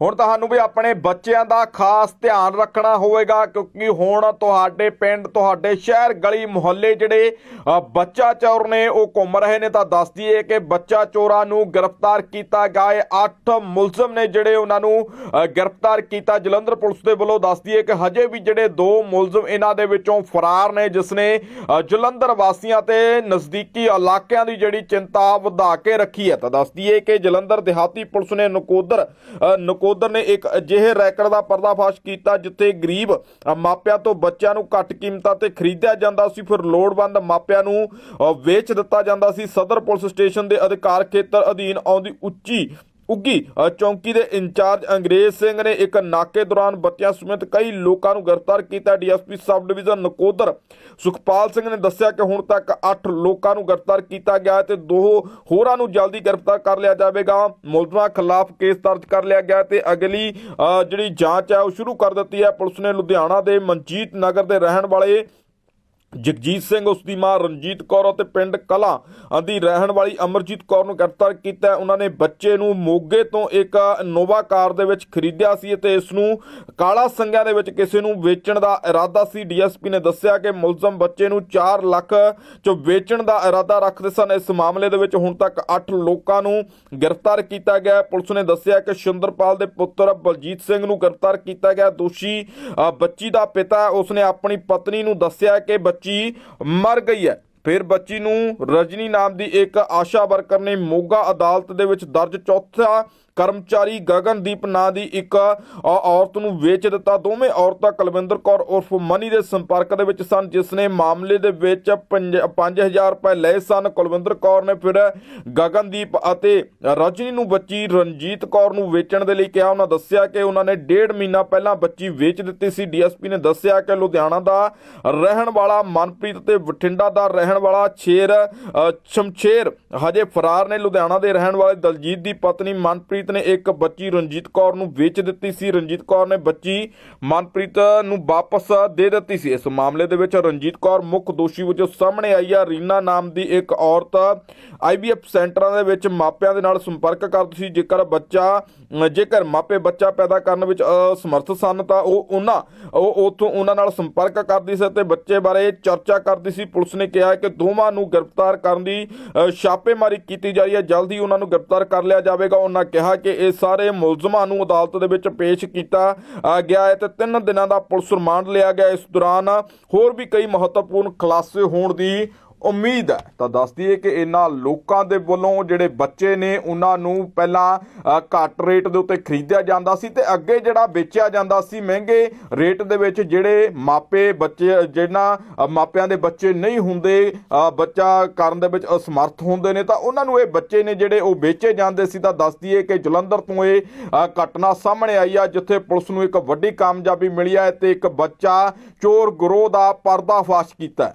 ਹੁਣ ਤੁਹਾਨੂੰ ਵੀ ਆਪਣੇ ਬੱਚਿਆਂ ਦਾ ਖਾਸ ਧਿਆਨ ਰੱਖਣਾ ਹੋਵੇਗਾ, ਕਿਉਂਕਿ ਹੁਣ ਤੁਹਾਡੇ ਪਿੰਡ, ਤੁਹਾਡੇ ਸ਼ਹਿਰ ਗਲੀ ਮੁਹੱਲੇ ਜਿਹੜੇ ਬੱਚਾ ਚੋਰ ਨੇ, ਉਹ ਘੁੰਮ ਰਹੇ ਨੇ। ਤਾਂ ਦੱਸ ਦਈਏ ਕਿ ਬੱਚਾ ਚੋਰਾਂ ਨੂੰ ਗ੍ਰਿਫਤਾਰ ਕੀਤਾ ਗਿਆ। ਹੈ 8 ਮੁਲਜ਼ਮ ਨੇ ਜਿਹੜੇ ਉਹਨਾਂ ਨੂੰ ਗ੍ਰਿਫਤਾਰ ਕੀਤਾ। ਜਲੰਧਰ ਪੁਲਿਸ ਦੇ ਵੱਲੋਂ ਦੱਸ ਦਈਏ ਕਿ ਹਜੇ ਵੀ ਜਿਹੜੇ ਦੋ ਮੁਲਜ਼ਮ ਇਹਨਾਂ ਦੇ ਵਿੱਚੋਂ ਫਰਾਰ ਨੇ, ਜਿਸ ਨੇ ਜਲੰਧਰ ਵਾਸੀਆਂ ਤੇ ਨਜ਼ਦੀਕੀ ਇਲਾਕਿਆਂ ਦੀ ਜਿਹੜੀ ਚਿੰਤਾ ਵਧਾ ਕੇ ਰੱਖੀ ਹੈ। ਤਾਂ ਦੱਸ ਦਈਏ ਕਿ ਜਲੰਧਰ ਦਿਹਾਤੀ ਪੁਲਿਸ ਨੇ ਨਕੋਦਰ ਨਕੋਦਰ ਨੇ ਇੱਕ ਅਜਿਹੇ ਰੈਕਟ ਦਾ ਪਰਦਾਫਾਸ਼ ਕੀਤਾ ਜਿੱਥੇ ਗਰੀਬ ਮਾਪਿਆਂ ਤੋਂ ਬੱਚਿਆਂ ਨੂੰ ਘੱਟ ਕੀਮਤਾਂ ਤੇ ਖਰੀਦਿਆ ਜਾਂਦਾ ਸੀ। ਫਿਰ ਲੋੜਵੰਦ ਮਾਪਿਆਂ ਨੂੰ ਅ, ਵੇਚ ਦਿੱਤਾ ਜਾਂਦਾ ਸੀ। ਸਦਰ ਪੁਲਿਸ ਸਟੇਸ਼ਨ ਦੇ ਅਧਿਕਾਰ ਖੇਤਰ ਅਧੀਨ ਆਉਂਦੀ ਉੱਚੀ ਉੱਗੀ। ਚੌਂਕੀ ਦੇ ਇੰਚਾਰਜ ਅੰਗਰੇਜ਼ ਸਿੰਘ ਨੇ ਇੱਕ ਨਾਕੇ ਦੌਰਾਨ ਬੱਚਿਆਂ ਸਮੇਤ ਕਈ ਲੋਕਾਂ ਨੂੰ ਗ੍ਰਿਫਤਾਰ ਕੀਤਾ। DSP sub division Nakodar Sukhpal Singh ਨੇ ਦੱਸਿਆ ਕਿ ਹੁਣ ਤੱਕ 8 ਲੋਕਾਂ ਨੂੰ ਗ੍ਰਿਫਤਾਰ ਕੀਤਾ ਗਿਆ ਹੈ ਤੇ ਦੋ ਹੋਰਾਂ ਨੂੰ ਜਲਦੀ ਗ੍ਰਿਫਤਾਰ ਕਰ ਲਿਆ ਜਾਵੇਗਾ। ਮੁਲਜ਼ਮਾਂ ਖਿਲਾਫ ਕੇਸ ਦਰਜ ਕਰ ਲਿਆ ਗਿਆ ਤੇ ਅਗਲੀ ਜਿਹੜੀ ਜਾਂਚ ਹੈ ਉਹ ਸ਼ੁਰੂ ਕਰ ਦਿੱਤੀ ਹੈ। ਪੁਲਿਸ ਨੇ ਲੁਧਿਆਣਾ ਦੇ ਮਨਜੀਤ ਨਗਰ ਦੇ ਰਹਿਣ ਵਾਲੇ ਜਗਜੀਤ ਸਿੰਘ ਉਸ ਦੀ ਮਾਂ ਰਣਜੀਤ ਕੌਰ ਅਤੇ ਪਿੰਡ ਕਲਾ ਦੀ ਰਹਿਣ ਵਾਲੀ ਅਮਰਜੀਤ ਕੌਰ ਨੂੰ ਗ੍ਰਿਫਤਾਰ ਕੀਤਾ ਉਹਨਾਂ ਨੇ ਬੱਚੇ ਨੂੰ ਮੋਗੇ ਤੋਂ ਇੱਕ ਨੋਵਾ ਕਾਰ ਦੇ ਵਿੱਚ ਖਰੀਦਿਆ ਸੀ ਅਤੇ ਇਸ ਨੂੰ ਕਾਲਾ ਸੰਗਿਆਂ ਦੇ ਵਿੱਚ ਕਿਸੇ ਨੂੰ ਵੇਚਣ ਦਾ ਇਰਾਦਾ ਸੀ। ਡੀਐਸਪੀ ਨੇ ਦੱਸਿਆ ਕਿ ਮੁਲਜ਼ਮ ਬੱਚੇ ਨੂੰ 4 ਲੱਖ 'ਚੋਂ ਵੇਚਣ ਦਾ ਇਰਾਦਾ ਰੱਖਦੇ ਸਨ। ਇਸ ਮਾਮਲੇ ਦੇ ਵਿੱਚ ਹੁਣ ਤੱਕ 8 ਲੋਕਾਂ ਨੂੰ ਗ੍ਰਿਫਤਾਰ ਕੀਤਾ ਗਿਆ ਪੁਲਿਸ ਨੇ ਦੱਸਿਆ ਕਿ ਸ਼ਿੰਦਰਪਾਲ ਦੇ ਪੁੱਤਰ ਬਲਜੀਤ ਸਿੰਘ ਨੂੰ ਗ੍ਰਿਫਤਾਰ ਕੀਤਾ ਗਿਆ। ਦੋਸ਼ੀ ਬੱਚੀ ਦਾ ਪਿਤਾ ਉਸਨੇ ਆਪਣੀ ਪਤਨੀ ਨੂੰ ਦੱਸਿਆ ਕਿ ਬੱਚੀ ਮਰ ਗਈ ਹੈ। ਫਿਰ ਬੱਚੀ ਨੂੰ ਰਜਨੀ ਨਾਮ ਦੀ ਇੱਕ ਆਸ਼ਾ ਵਰਕਰ ਨੇ ਮੋਗਾ ਅਦਾਲਤ ਦੇ ਵਿੱਚ ਦਰਜ ਚੌਥਾ ਕਰਮਚਾਰੀ ਗਗਨਦੀਪ ਨਾਂ ਦੀ ਇੱਕ ਔਰਤ ਨੂੰ ਵੇਚ ਦਿੱਤਾ। ਦੋਵੇਂ ਔਰਤਾਂ ਕੁਲਵਿੰਦਰ ਕੌਰ ਉਰਫ ਮਨੀ ਦੇ ਸੰਪਰਕ ਦੇ ਵਿੱਚ ਸਨ ਜਿਸ ਨੇ ਮਾਮਲੇ ਦੇ ਵਿੱਚ 5000 ਰੁਪਏ ਲਏ ਸਨ। ਕੁਲਵਿੰਦਰ ਕੌਰ ਨੇ ਫਿਰ ਗਗਨਦੀਪ ਅਤੇ ਰਜਨੀ ਨੂੰ ਬੱਚੀ ਰਣਜੀਤ ਕੌਰ ਨੂੰ ਵੇਚਣ ਦੇ ਲਈ ਕਿਹਾ। ਉਹਨਾਂ ਦੱਸਿਆ ਕਿ ਉਹਨਾਂ ਨੇ ਡੇਢ ਮਹੀਨਾ ਪਹਿਲਾਂ ਬੱਚੀ ਵੇਚ ਦਿੱਤੀ ਸੀ। ਡੀਐਸਪੀ ਨੇ ਦੱਸਿਆ ਕਿ ਲੁਧਿਆਣਾ ਦਾ ਰਹਿਣ ਵਾਲਾ ਮਨਪ੍ਰੀਤ ਤੇ ਬਠਿੰਡਾ ਦਾ ਰਹਿਣ ਵਾਲਾ ਛੇਰ ਅ, ਸ਼ਮਸ਼ੇਰ ਹਜੇ ਫਰਾਰ ਨੇ। ਲੁਧਿਆਣਾ ਦੇ ਰਹਿਣ ਵਾਲੇ ਦਲਜੀਤ ਦੀ ਪਤਨੀ ਮਨਪ੍ਰੀਤ ਨੇ ਇੱਕ ਬੱਚੀ ਰਣਜੀਤ ਕੌਰ ਨੂੰ ਵੇਚ ਦਿੱਤੀ ਸੀ। ਰਣਜੀਤ ਕੌਰ ਨੇ ਬੱਚੀ ਮਨਪ੍ਰੀਤ ਨੂੰ ਵਾਪਸ ਦੇ ਦਿੱਤੀ ਸੀ। ਇਸ ਮਾਮਲੇ ਦੇ ਵਿੱਚ ਰਣਜੀਤ ਕੌਰ ਮੁੱਖ ਦੋਸ਼ੀ ਵਜੋਂ ਸਾਹਮਣੇ ਆਈ ਆ। ਰੀਨਾ ਨਾਮ ਦੀ ਇੱਕ ਔਰਤ ਆਈਵੀਐਫ ਸੈਂਟਰਾਂ ਦੇ ਵਿੱਚ ਮਾਪਿਆਂ ਦੇ ਨਾਲ ਸੰਪਰਕ ਕਰਦੀ ਸੀ ਜੇਕਰ ਬੱਚਾ ਜੇਕਰ ਮਾਪੇ ਬੱਚਾ ਪੈਦਾ ਕਰਨ ਵਿੱਚ ਅਸਮਰਥ ਸਨ ਤਾਂ ਉਹ ਉਹਨਾਂ ਉਹ ਉਥੋਂ ਉਹਨਾਂ ਨਾਲ ਸੰਪਰਕ ਕਰਦੀ ਸੀ ਤੇ ਬੱਚੇ ਬਾਰੇ ਚਰਚਾ ਕਰਦੀ ਸੀ। ਪੁਲਿਸ ਨੇ ਕਿਹਾ ਕਿ ਦੋਵਾਂ ਨੂੰ ਗ੍ਰਿਫਤਾਰ ਕਰਨ ਦੀ ਅ, ਛਾਪੇਮਾਰੀ ਕੀਤੀ ਜਾ ਰਹੀ ਹੈ। ਜਲਦੀ ਉਹਨਾਂ ਨੂੰ ਗ੍ਰਿਫਤਾਰ ਕਰ ਲਿਆ ਜਾਵੇਗਾ। ਉਹਨਾਂ ਕਿਹਾ ਕਿ ਇਹ ਸਾਰੇ ਮੁਲਜ਼ਮਾਂ ਨੂੰ ਅਦਾਲਤ ਦੇ ਵਿੱਚ ਪੇਸ਼ ਕੀਤਾ ਗਿਆ ਹੈ ਤੇ 3 ਦਿਨਾਂ ਦਾ ਪੁਲਿਸ ਰਿਮਾਂਡ ਲਿਆ ਗਿਆ। ਇਸ ਦੌਰਾਨ ਹੋਰ ਵੀ ਕਈ ਮਹੱਤਵਪੂਰਨ ਖੁਲਾਸੇ ਹੋਣ ਦੀ ਉਮੀਦ ਹੈ। ਤਾਂ ਦੱਸ ਦਈਏ ਕਿ ਇਹਨਾਂ ਲੋਕਾਂ ਦੇ ਵੱਲੋਂ ਜਿਹੜੇ ਬੱਚੇ ਨੇ, ਉਹਨਾਂ ਨੂੰ ਪਹਿਲਾਂ ਘੱਟ ਰੇਟ ਦੇ ਉੱਤੇ ਖਰੀਦਿਆ ਜਾਂਦਾ ਸੀ ਤੇ ਅੱਗੇ ਜਿਹੜਾ ਵੇਚਿਆ ਜਾਂਦਾ ਸੀ ਮਹਿੰਗੇ ਰੇਟ ਦੇ ਵਿੱਚ ਜਿਹੜੇ ਮਾਪੇ ਬੱਚੇ, ਜਿਹਨਾਂ ਮਾਪਿਆਂ ਦੇ ਬੱਚੇ ਨਹੀਂ ਹੁੰਦੇ ਬੱਚਾ ਕਰਨ ਦੇ ਵਿੱਚ ਅਸਮਰਥ ਹੁੰਦੇ ਨੇ, ਤਾਂ ਉਹਨਾਂ ਨੂੰ ਇਹ ਬੱਚੇ ਨੇ ਜਿਹੜੇ ਉਹ ਵੇਚੇ ਜਾਂਦੇ ਸੀ। ਤਾਂ ਦੱਸ ਦਈਏ ਕਿ ਜਲੰਧਰ ਤੋਂ ਇਹ ਘਟਨਾ ਸਾਹਮਣੇ ਆਈ ਆ, ਜਿੱਥੇ ਪੁਲਿਸ ਨੂੰ ਇੱਕ ਵੱਡੀ ਕਾਮਯਾਬੀ ਮਿਲੀ ਹੈ ਤੇ ਇੱਕ ਬੱਚਾ ਚੋਰ ਗਰੋਹ ਦਾ ਪਰਦਾਫਾਸ਼ ਕੀਤਾ।